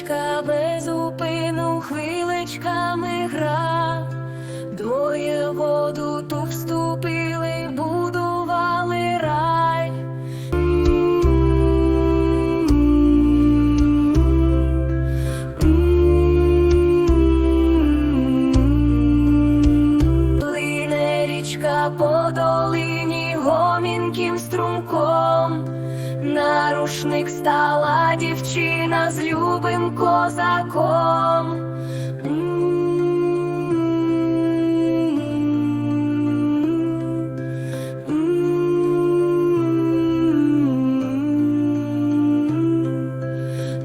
річка без упину гомінким струмком. На рушник стала дівчина з любим козаком.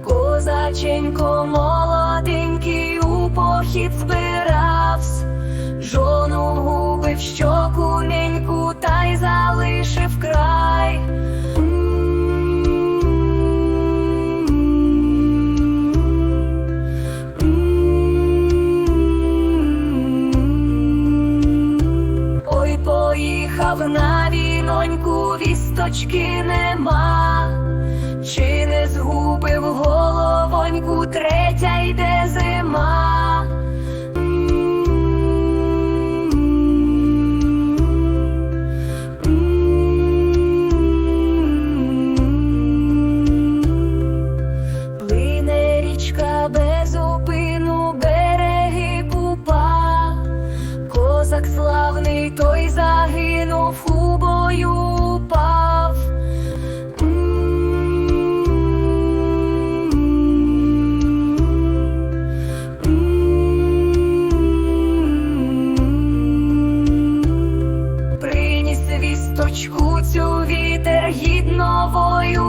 Козаченько молоденький у похід збиравсь, жону губив щоку неньку поїхав на віноньку, вісточки нема. Чи не згубив головоньку, загинув, у бою упав. Приніс вісточку цю вітер воював.